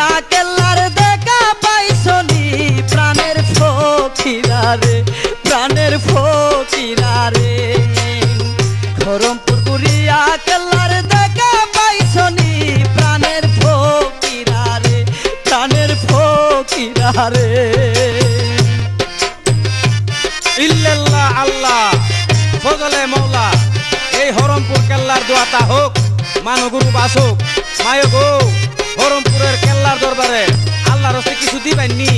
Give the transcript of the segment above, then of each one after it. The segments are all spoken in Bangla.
মায়া কেল্লার দেখা পাইছনি প্রাণের ফকিরা রে প্রাণের ফকিরা রে খরমপুর গুরিয়া দেখা পাইছনি প্রাণের ফকিরা প্রাণের ফকিরা রে ইল্লাল্লাহ আল্লাহ ফজলে মৌলা, এই হরমপুর কেল্লার দোয়াটা হোক মানুগুরু বাসুক মায় গো হরমপুরের কেল্লার দরবারে আল্লাহর কিছু দিবেননি।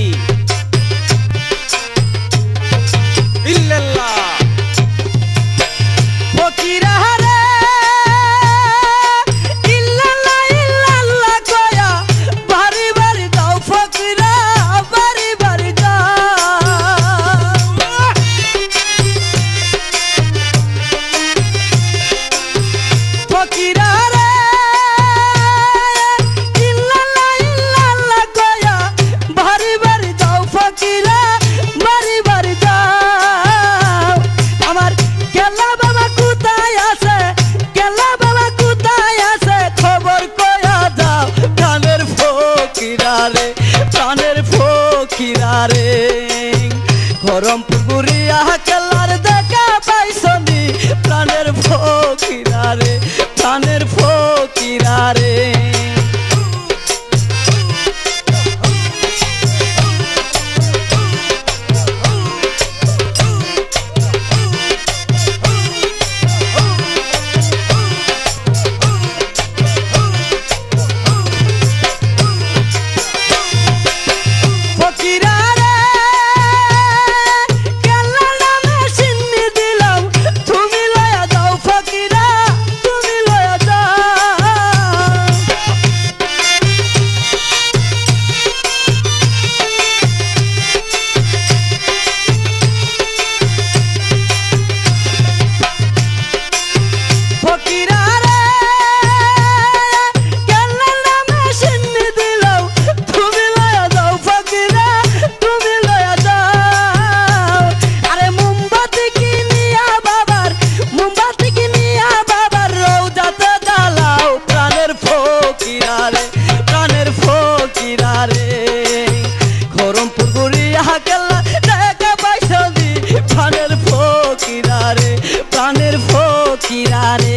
রে প্রাণের ফকিরারে। গরম পুকুরিয়া চলার দেখা পাইছনি প্রাণের ফকিরারে। পাখিরারে